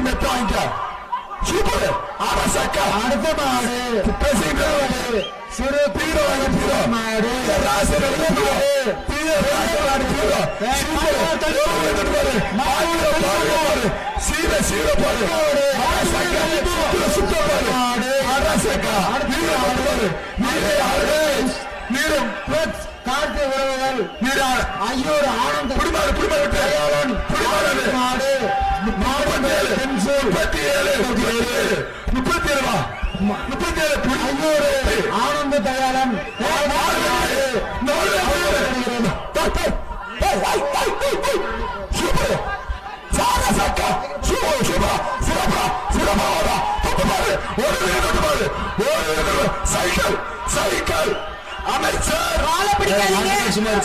மாடு மெத்த வாங்கிக்க சூப்பர் அடுத்த மாடு பேசிக்கிட்டே சிறு வாங்க பீரோ மாடு ராசி பீரோ பீரோ ராசி மாடு சூப்பர் மாடு சீர சீர சுத்த நீர நீர நீரம் உறவுகள் ஐயோர் ஆனந்த குடிமாறு குடிமாறு மாடு முப்பத்தி ஏழு முப்பத்தி ஏழு முப்பத்தி ஏழு முப்பத்தி ஏழு ஐயோர் ஆனந்த தயாளன் சைக்கிள் சைக்கிள் அமைச்சர்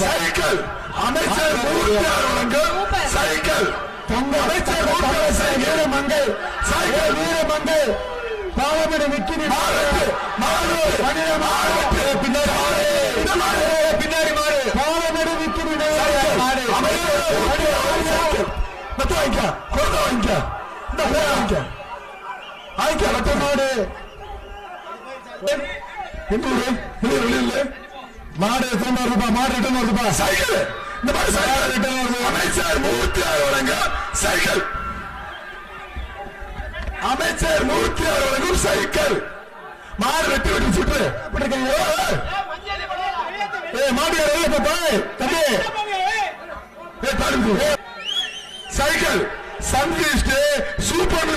சைக்கிள் அமைச்சர் மூர்த்தியார் வழங்கும் சைக்கிள் அமைச்சர் மூர்த்தியார் சைக்கிள் வீரமங்கை சைக்கிள் வீரமங்கை பாலமேடு விக்கி மாறு மாறு மாறு பின்னாடி மாறு பின்னாடி பின்னாடி மாறு பாலமேடு விக்கி மாடு மாடு மாடு எத்தனை ரூபாய் மாடு அமைச்சர் மூர்த்தியார் வழங்க சைக்கிள். அமைச்சர் மூர்த்தியார் வழங்கும் சைக்கிள். மாறு வெட்டி வெட்டி சுற்று. ஏ மாடு தம்பி. சைக்கிள். சன்லிஸ்ட் சூப்பர்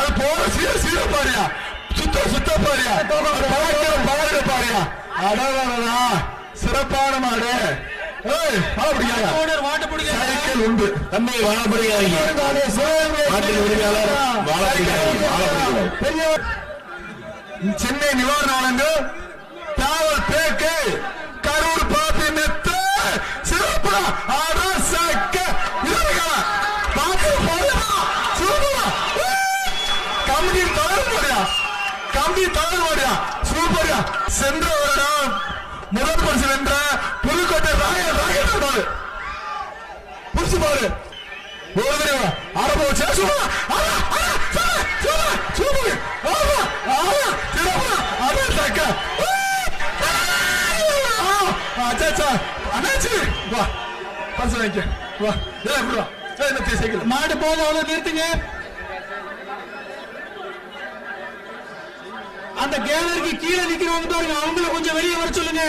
அது போற சீர சீர பாரியா. சுத்த சுத்த பாரியா. பாருங்க பாருங்க பாரியா. அடடா. சிறப்பான மாடு உண்டு. வாழப்படுகிறாங்க சென்னை நிவாரண வழங்கு தாவல் பேக்கு கரூர் பாத்தி மெத்த சிறப்பு. அரசக்க பாத்து கம்பி தளர் போறியா கம்பி தளர் போறியா சூப்பரா. சென்ற முதல் பரிசு வென்ற புதுக்கோட்டை ராய ராய புரிச்சு பாரு. ஒரு தடவை அரபு வச்சு சும்மா. ஆமா ஆமா அவ்வளவு சும்மா சும்மா ஆமா ஆமா சிறப்பா அதே தக்க அச்சாச்சா அண்ணாச்சி வா பரிசு வாங்கிக்க வா ஏ இப்படி வா ஏ இந்த சைக்கிள் மாடு போது அவ்வளவு நிறுத்துங்க அந்த கேலரிக்கு கீழே நிக்கிறவங்க பாருங்க அவங்கள கொஞ்சம் வெளியே வர சொல்லுங்க.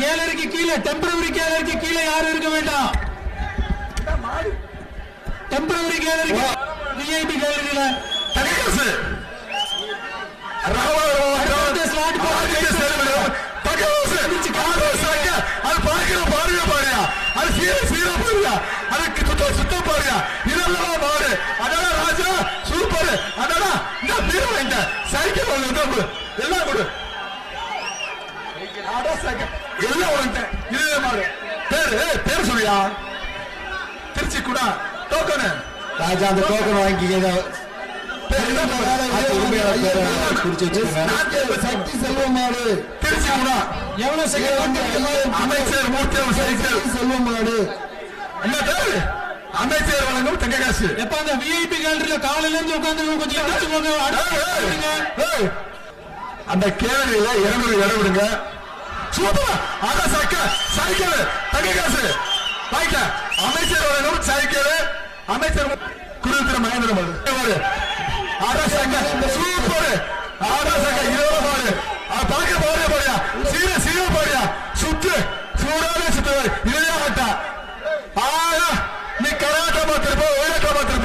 கேலரிக்கு கீழே டெம்பரவரி கேலரிக்கு கீழே யாரும் இருக்க வேண்டாம். டெம்பரவரி கேலரிக்கு விஐபி கேலரியில இந்த பீர் வாங்கிட்ட சைக்கிள் கொடு எல்லாம் கொடு. எல்லாம் வாங்கிட்டேன் பேரு பேர் சொல்லியா? திருச்சி கூட. டோக்கனு ராஜா அந்த டோக்கன் வாங்கிக்க பேர் என்ன ஆட்சி உரிமையாளர் பேரை. குறிச்சு வச்சுக்கோங்க சக்தி செல்வமாடு திருச்சி கூட. எவ்வளவு அமைச்சர் மூர்த்தி சைக்கிள். செல்வமாடு என்ன பேரு? அமைச்சர் வழங்கும் தங்க காசு. எப்ப அந்த விஐபி கேலரியில காலையில இருந்து உட்கார்ந்து கொஞ்சம். ஏய், அந்த கேள்வியில இருநூறு இடம் விடுங்க. சூப்பர். அத சக்க சைக்கிள் தங்க காசு. வாய்க்க அமைச்சர் வழங்கும் சைக்கிள். அமைச்சர் குருத்திர மகேந்திர மாடு அத சக்க சூப்பர். அத சக்க இருபது மாடு பார்க்க போறியா போறியா சீர சீர போறியா சுத்து. சூடாவே சுத்து. இதையா ஆட்டா ஆயா நீ கராட்டா பார்த்திருப்ப ஒயிலாட்டா பார்த்திருப்ப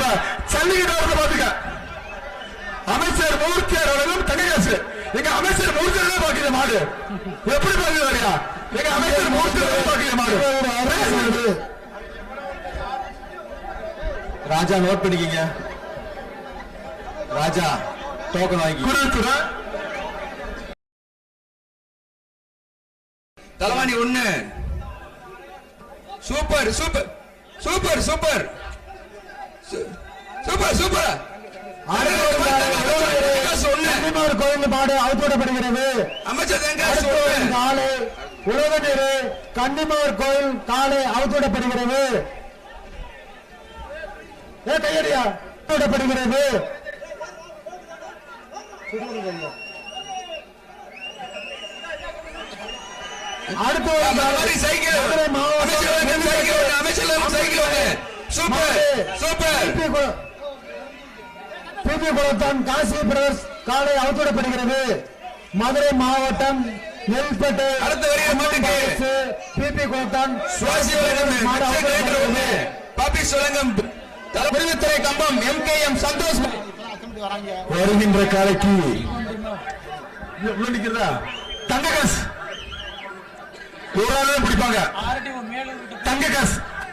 சல்லிக்கிட்டு பாத்துக்க அமைச்சர் மூர்த்தியார் அவர்களும் தனியாசு எங்க அமைச்சர் மூர்த்தியார் பாக்குற மாடு. எப்படி பாக்குது எங்க அமைச்சர் மூர்த்தியார் பாக்குற மாடு. ராஜா நோட் பண்ணிக்கீங்க. ராஜா டோக்கன் வாங்கி குருத்துறை தலவாணி ஒண்ணு. Super super. Super super. Super super. ஒண்ணு கன்னிமார் கோயில் மாடு அவுத்தோடப்படுகிறது. அமைச்சர் காலை உழவனீர் கன்னிமார் கோயில் காலை அவுத்தோடப்படுகிறது. ஏ கையடியா? விடப்படுகிறது அடுத்து மாவட்டம் அமைச்சர் சைக்கிள் சூப்பர் சூப்பர். பிபி குளத்தான் காசி பிரதர்ஸ் காலை அவுத்துவிடப்படுகிறது மதுரை மாவட்டம் நெல்பேட்டை அடுத்து மாட்டுக்கு. பிபி குளத்தான். பாப்பி சுழங்கம் விருதுத்துறை Kambam M K M Santhosh. வருகின்ற காலைக்கு உள்ள நிக்கிறதா? தங்க காசு ஒரு பிடிப்பாங்க தங்க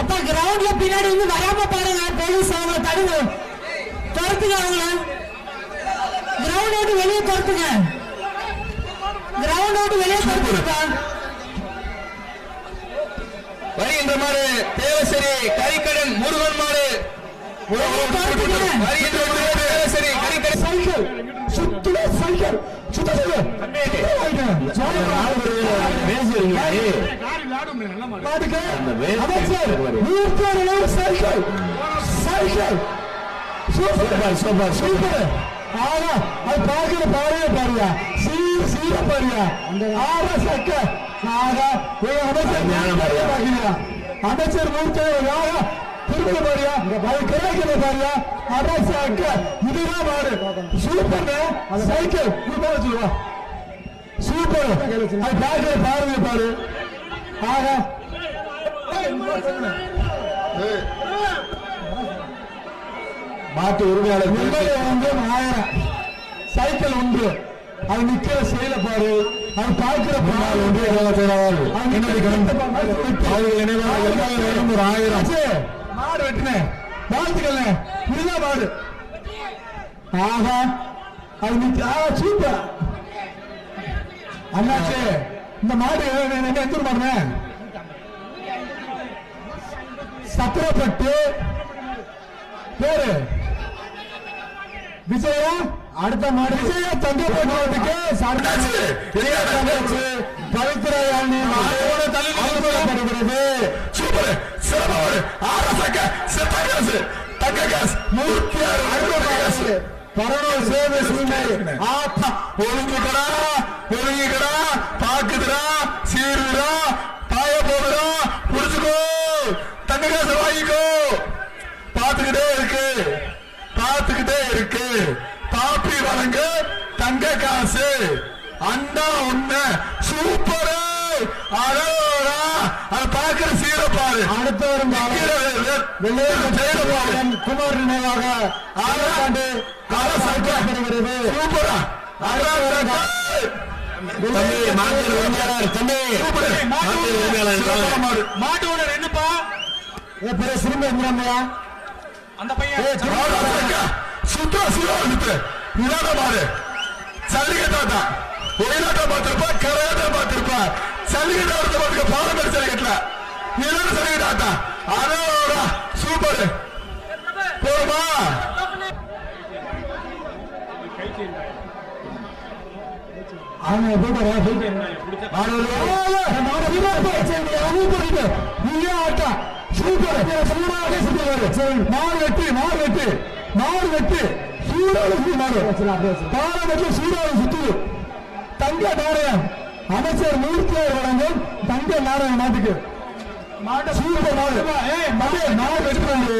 அப்பா கிரவுண்ட்ல பின்னாடி வந்து வராம பாருங்க போலீஸ் அவங்கள தடுங்க. துரத்துங்க அவங்கள. கிரவுண்ட் விட்டு வெளியே துரத்துங்க. கிரவுண்ட் விட்டு வெளியே துரத்துங்கப்பா. வருகின்ற மாடு தேவசரி கரிக்கடன் முருகன் மாடு துரத்துங்க. வருகின்ற தேவசரி கரிக்கடன் சைக்கிள். சுத்துல சைக்கிள். சுத்த cycle. Cycle. Super. Super super ஆனா அது பார்க்கிற பாருங்க பாருங்க சீ சீர பாருங்க ஆற சக்க. ஒரு அமைச்சர் அமைச்சர் மூர்த்தி யாரா திரும்ப பாருங்க. அது கிடைக்கிற அட சக்க இதுதான் மாடு. Super cycle. சூப்பர். சொல்லுவா சூப்பர் அது பார்க்கிற பாருங்க பாரு. ஆகா மாட்டு உரிமையாளர் பேர். வந்து ஆயிரம். சைக்கிள் உண்டு அது நிக்கிற செயல பாரு. அது பார்க்கிற பாரு. என்னடி கணக்கு? அவர்கள் நினைவாக ஒரு ஆயிரம். மாடு வெட்டினேன் வாழ்த்துக்கல இதுதான் மாடு. ஆஹா. அது சூப்பர். அண்ணாச்சி இந்த மாடு எந்த ஊர் சத்திரப்பட்டு. பேரு? விஜயா? அடுத்த மாடு. விஜயா தங்க போட்டுக்கு சர்தாச்சு பவித்ர யானி மாடோட பரவல் சேவை சூழ்நிலை. ஆத்தா ஒழுங்குடா ஒழுங்குடா பாக்குதுடா சீருடா பாய போகுடா புடிச்சுக்கோ தங்ககாசு வாங்கிக்கோ. பார்த்துக்கிட்டே இருக்கு பார்த்துக்கிட்டே இருக்கு. பாப்பி வழங்க தங்க காசு. அண்ணா ஒண்ணு சூப்பரு அழகா. அது பார்க்கிற சீரப்பாரு அடுத்த ஒரு குமார் நினைவாக ஆறாண்டு சூப்பரா. தம்பி மாட்டு உரிமையாளர் தம்பி மாட்டு உரிமையாளர் மாட்டு ஓனர் என்னப்பா சிறுமை எங்கிறாமையா அந்த பையன் சுத்தா சுதா வந்துட்டு. இதான மாறு சல்லிக்கட்டாட்டா ஒயிலாட்டம் பார்த்திருப்பா கரையாட்டம் பார்த்திருப்பா. சல்லிக்கட்டா ஒருத்த பார்த்துக்க பாரம்பரிய சல்லிக்கட்டல இதான சல்லிக்கட்டாட்டா அதோட சூப்பர். போமா அவன் போட்டாரா மாறு வெட்டு மாறு வெட்டு மாறு வெட்டு சூடால சுத்தி மாறு பாரம்பரிய சூடால சுத்துது தங்க நாணயம் அமைச்சர் மூர்த்தியார் வழங்கும் தங்க நாணயம் நாட்டுக்கு சூப்பர் மாடு ஏய் மாடு வெட்டுறாங்க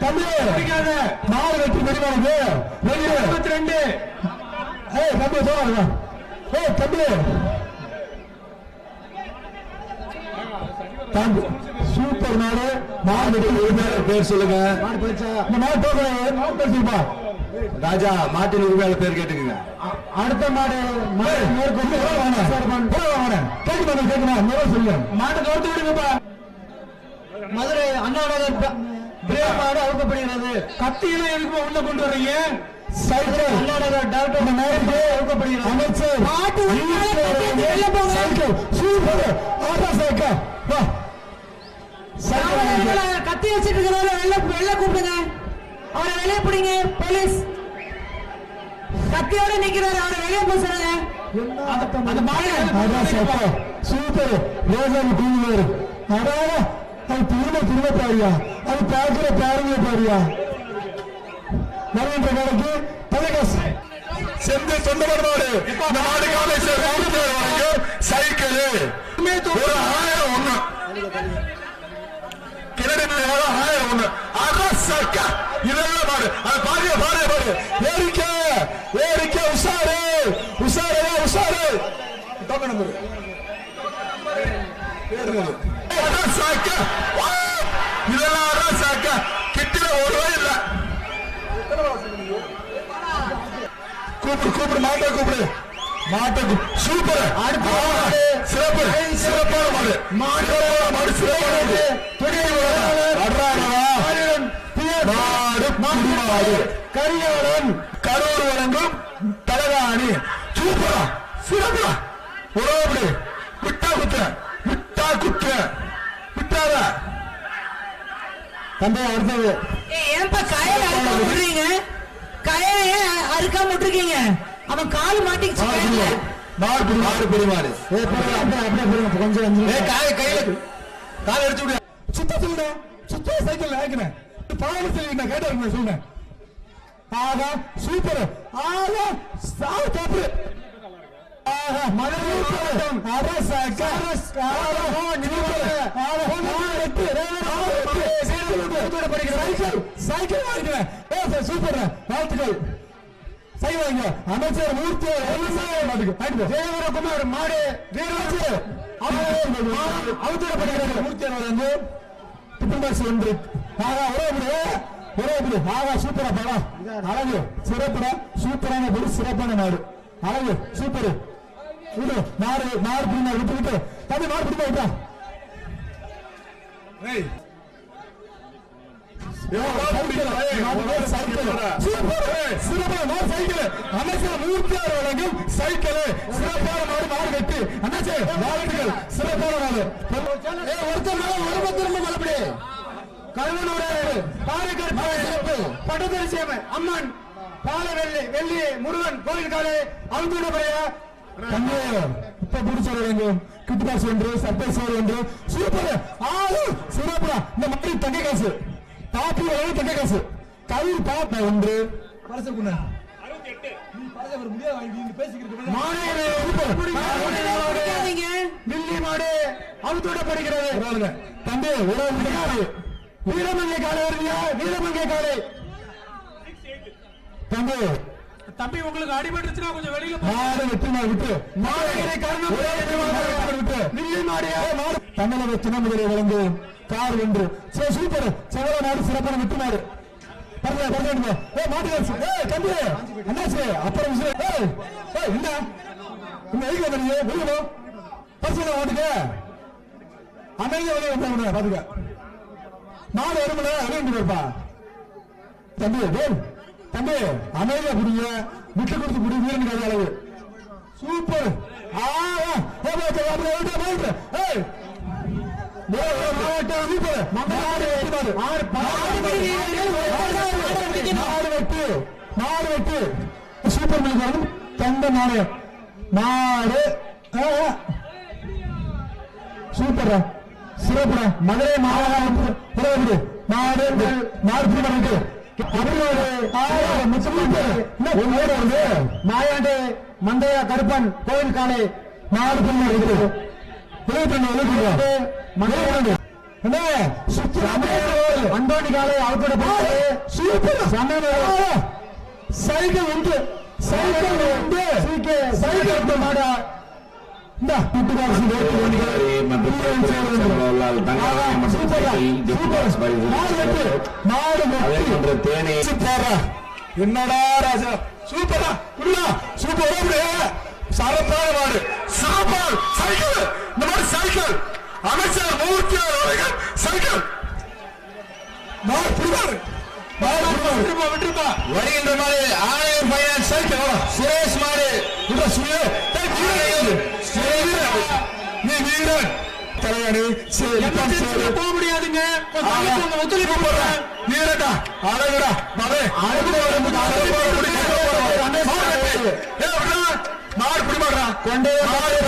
தம்பி மாடு வெட்டி தெரியுமா ரெண்டு ஏய் தம்பி சொல்லுங்க ஏய் தம்பி சூப்பர் மாடு மாடு வெட்டி உரிமையாளர் பேர் சொல்லுங்க ராஜா மாட்டின் உரிமையாளர் பேர் கேட்டுக்குங்க. அடுத்த மாடு கேட்கணும் கேட்கணும் சொல்லு மாட்டை தோர்த்து விடுங்கப்பா மதுரை அண்ணா நகர் மாடு அவுக்கப்படுகிறது. கத்தியெல்லாம் எதுக்கு உள்ள கொண்டு வர்றீங்க? சைக்கிள். கர்நாடகா டாக்டர் நேரடி அவுக்கப்படுகிறது அமைச்சர் போங்க. சைக்கிள். சூப்பர். Auto cycle. வா. கத்தி வச்சிட்டு இருக்கிறவரை வெளில வெளில கூப்பிடுங்க. அவரை வெளியே பிடிங்க. போலீஸ். கத்தியோட நிக்கிறாரு. அவரை வெளியே போக சொல்லுங்க. சூப்பர். ரோஜாவி தூங்குவாரு அடாத அது திரும்ப திரும்ப பாரியா. அது பார்க்கிற பாருங்க பாரியா. நரேந்திர கடைக்கு தலைகாசு செந்து சொந்தமான மாடு இந்த மாடு காலேஜ் வரைக்கும் சைக்கிள். ஒரு ஆயிரம் ஒண்ணு. கிணறு ஆயிரம் ஒண்ணு. அரசக்க இதெல்லாம் மாடு அது பாருங்க பாருங்க பாரு ஏறிக்க ஏறிக்க உஷாரு. உஷாரு உஷாரு. தொங்க நம்பரு இதெல்லாம் அரசக்க கிட்டில ஒரு ரூபாய் இல்ல. கூப்பிடு மாட்டை கூப்பிடு. மாட்டை சூப்பர். சிறப்பு. சிறப்பான மாடு. மாடு. மாடு சிறப்பான துணை மாடு. மாடு கரிகாலன். கரூர் வழங்கும் தலகாணி. சூப்பரா சிறப்பா. உறவு விட்டா குத்த விட்டா குத்த விட்டாத. தந்தை அடுத்தது. ஏன்பா கயலை அறுக்காம விட்டுறீங்க ஏன் அறுக்காம விட்டுருக்கீங்க. அவன் கால் மாட்டிக்கிச்சு. மாடு பிடி மாடு பிடி மாடு ஏ போடுங்க அப்படியே அப்படியே போடுங்க கொஞ்சம் அஞ்சு ஏ காய கையில கால எடுத்து விடு. சுத்த சுத்த சைக்கிள் ஆக்கினேன் பாவம் சொல்லி கேட்டாரு சொல்லுங்க ஆகா சூப்பர் ஆகா ஸ்டார் கப்பு ஆகா மதுரை மாவட்டம் அரச. கரஸ் ஆகா சூப்பர் சைக்கிள் வாங்கிக்கிறேன். ஏ சூப்பர் வாழ்த்துக்கள். சைக்கிள் வாங்க அமைச்சர் மூர்த்தி தேவரகுமார் மாடு. வீரராஜு அவசர படிக்கிறார் மூர்த்தி வந்து டிபிள் பாக்ஸ் ஒன்று ஆகா ஒரே முடி ஆகா சூப்பரா படம் அழகு. சிறப்புடா சூப்பரான பொருள் சிறப்பான நாடு அழகு. சூப்பர் விடு மாடு மாடு பிடிமா விட்டு விட்டு. தம்பி பிடிமா விட்டா. ஏய் சைக்கிள். சிறப்பான மாடு மாடு வெட்டு. அண்ணாச்சே வாழ்த்துக்கள். சிறப்பான மாடு. ஒருத்தர் மேல ஒரு பத்திரம் மறுபடி கருவனோட பாறைக்கருப்பு பட்டத்தரி சேவை அம்மன். பால வெள்ளி முருகன் கோயில் காலை தம்பி இப்ப பிடிச்ச வழங்கும் கிட்டு காசு ஒன்று சர்ப்ரைஸ் ஒன்று சூப்பர் ஆளு சிறப்புடா இந்த மாதிரி தங்க காசு. பாப்பி வழங்கும் தங்க காசு கவிர் பாப்பா ஒன்று. ஒரு விளையாடு வீரமங்கை காலை வீரமங்கை காலை. தம்பி. தம்பி உங்களுக்கு அடிபட்டுச்சுன்னா கொஞ்சம் வெளியில போ. மாடு வெட்டி. மாடு விட்டு மாடு கருணம் விட்டு. மில்லி மாடு மாடு தமிழக துணைமுதலை வழங்கு கார் ஒன்று. சரி சூப்பர். செவல நாடு சிறப்பான விட்டுனாரு பரவாயில்ல பரவாயில்ல ஏ மாட்டு ஏ ஏய் தம்பி. என்னாச்சு? அப்புறம் விஷயம் ஏய் ஏய் என்ன? இந்த எதுக்கு வந்தீங்க வெளியே போ. பரிசு ஓட்டுக்க அமைதியா வெளியே வந்தவங்க பாத்துக்க. மாடு வருமுல வெளியே இருப்பா தம்பி டேய் தம்பி அமைதியா குடிங்க விட்டு கொடுத்து குடி வீரன் அளவு. சூப்பர். ஆ ஆ, ஏ, போ, போ, அப்படியே விட்டு, ஏய். ஏ, ஏ, மாவட்டம் சூப்பர். மாடு வெட்டு, மாடு. மாடு, சூப்பர் மில்க் நாணயம் மாடு ஆ, சிறப்புடா மதுரை மாவட்டம் புறவிடு மாடு மாடு மாயாண்டு மந்தையா கருப்பன் கோயில் காலை மாடு பிடிமாடு அந்தோணி காலை அவத்தோட சூப்பர் சைக்கிள் உண்டு. சைக்கிள் உண்டு. சைக்கிள் உண்டு. மாடா என்னடா ராஜா? சூப்பரா. சூப்பர். சரப்பான மாடு. சாப்பாடு. சைக்கிள். இந்த மாதிரி சைக்கிள். அமைச்சர் மூர்த்தி அவர்கள் சைக்கிள் வருகின்ற மாடு. ஆணையம் ஃபைனான்ஸ் சைக்கிள் சுரேஷ் மாடு தலைவனி போக முடியாதுங்க. ஒத்துழைப்பு போடுறேன் வீரடா. அழகுடா மகே அழகு மாடு பிடி மாடுறா கொண்டே மாடு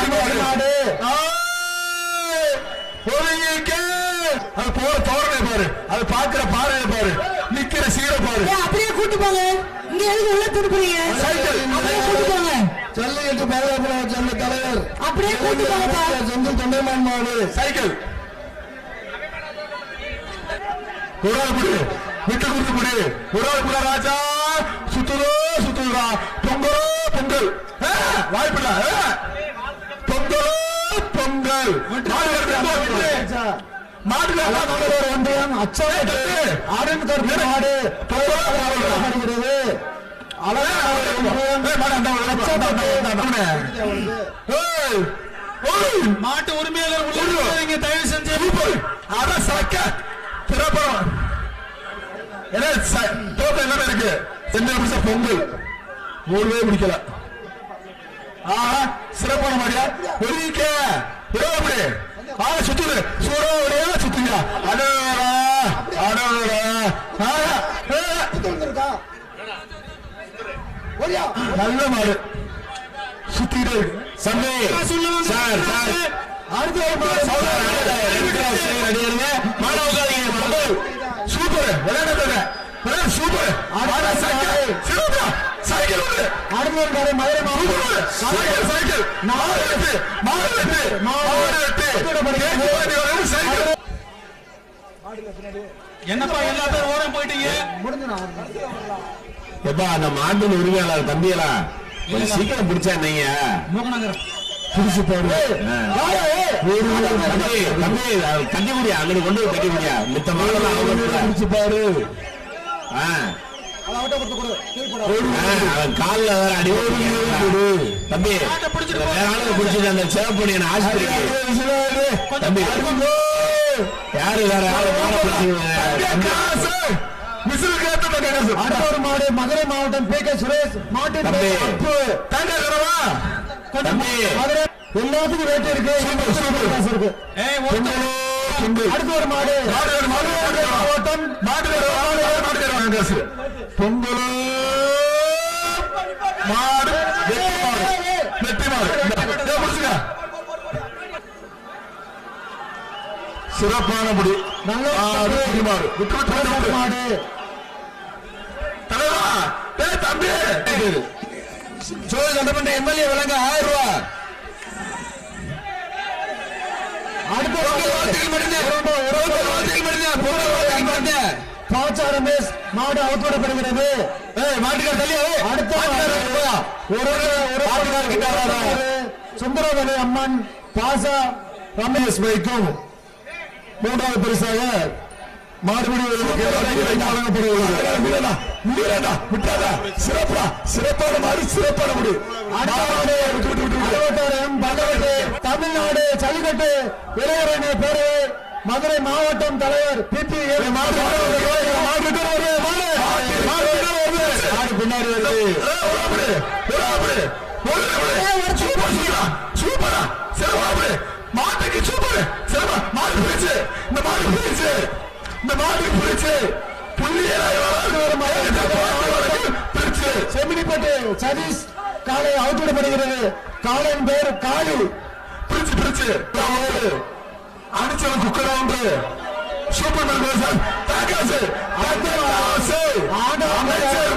அது போற தோரணை பாரு. அது பாக்குற பாறையை பாரு. நிக்கிற சீரை பாரு. அப்படியே கூட்டு போங்க. இங்க எதுக்கு உள்ள திருப்புறீங்க சைக்கிள். அப்படியே கூட்டு போங்க. ஜல்லிக்கட்டு பாதுகாப்பு சங்க தலைவர். அப்படியே கூட்டு போங்கப்பா. செந்தில் தொண்டைமான் மாடு. சைக்கிள். ஒரு ஆள் புடி. விட்டு கொடுத்து புடி. ஒரு ஆள் புடா ராஜா. சுத்துதோ சுத்துதுடா பொங்கலோ பொங்கல். வாய்ப்பில்ல. பொங்கலோ பொங்கல். ஒன்றியம் அருண் கருத்து மாடு ஏய். மாட்டு உரிமையாளர் உள்ள இருக்காதீங்க, தயவு செஞ்சு அதான் சக்க. ச- தோட்டம் எல்லாமே இருக்கு. சென்னை பிடிச்ச பொங்கல். மூணுவே பிடிக்கல. ஆஹா சிறப்பான மாதிரியா ஒதுக்க எப்படி ஆ சுத்துது சூறாவளியா சுத்துங்க அடோடா அடோடா. நல்ல மாடு. சுத்திட்டு இருக்கு சார் சார். அடுத்த ஒரு மாடு சௌதர் சூப்பர். சூப்பர். அடுத்த ஒரு மதுரை சூப்பர் சைக்கிள் வண்டி வரும் சைக்கிள்! என்னப்பா எல்லா பேரும் ஓரம் போயிட்டீங்க? எப்பா அந்த மாட்டின் உரிமையாளர் தம்பியலா கொஞ்சம் சீக்கிரம் பிடிச்சா நீங்க புடிச்சு போடு தம்பி தம்பி அது கட்டி முடியா அங்கிட்டு கொண்டு போய் கட்டி முடியா மித்த அவங்க புடிச்சு பாரு. ஆ. கால்ல வேற அடி. தம்பி வேற ஆளுங்க பிடிச்சிட்டு அந்த சிவப்பொடியன் ஆஸ்பத்திரிக்கு தம்பி யாரு வேற ஆளு மாட பிடிச்சிருக்காங்க மிசில் கேட்டு காசு அடுத்த ஒரு மாடு மதுரை மாவட்டம் பி கே சுரேஷ் மாட்டின் தம்பி. பெயர் அப்பு. தங்க தரவா தம்பி மதுரை எல்லாத்துக்கும் ரேட் இருக்கு அடுத்த ஒரு மாடு. மாவட்டம் மாட்டு பொங்கலோ மாடு வெட்டி மாடு வெட்டி மாடு முடிச்சுக்க. சிறப்பான முடி நல்ல மாடு, விட்டு விட்டு. மாடு தலைவா தம்பி சோழ சட்டமன்ற எம்எல்ஏ விலங்க ஆயிரம் ரூபாய் அடுத்த வாழ்த்துக்கள் மட்டும்தான். பொங்கல் வாழ்த்துக்கள் மட்டும்தான். பொங்கல் வாழ்த்துக்கள் மட்டும்தான். பாச்சா ரமேஷ் மாடு மாட்டுக்கார. அடுத்த. ஒரு ஒரு. சுந்தரவலி அம்மன் பாசா ரமேஷ் வைக்கும் மூன்றாவது பரிசாக விட்டாதா? சிறப்பா சிறப்பான முடி தமிழ்நாடு ஜல்லிக்கட்டு இளைஞரணி பேரவை மதுரை மாவட்டம் தலைவர் பி பி மாடு மாடு வருது, மாடு கிட்ட வருது, மாடு. மாடு கிட்ட வருது. மாடு பின்னாடி. சூப்பர், சிறப்பா. மாட்டுக்கு சூப்பர் சிறப்பா மாடு பிடிச்சு இந்த மாடு பிடிச்சு இந்த மாடு பிடிச்சு செமினிப்பட்டு சதீஷ் காலை அவுத்துவிடப்படுகிறது காலையின் பேர் காளி பிடிச்சு பிடிச்சு அடிச்சவன் குக்கரா உண்டு. Super sir. தங்ககாசு தங்ககாசு அமைச்சர்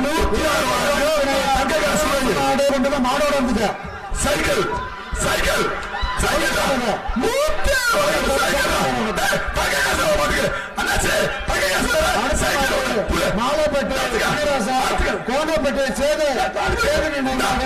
கொண்டு போய் மாடோட வந்துக்க சைக்கிள். சைக்கிள். சைக்கிள். புள்ள. மாலைப்பட்டு கோணப்பட்டு சேது. சேது நினைவாக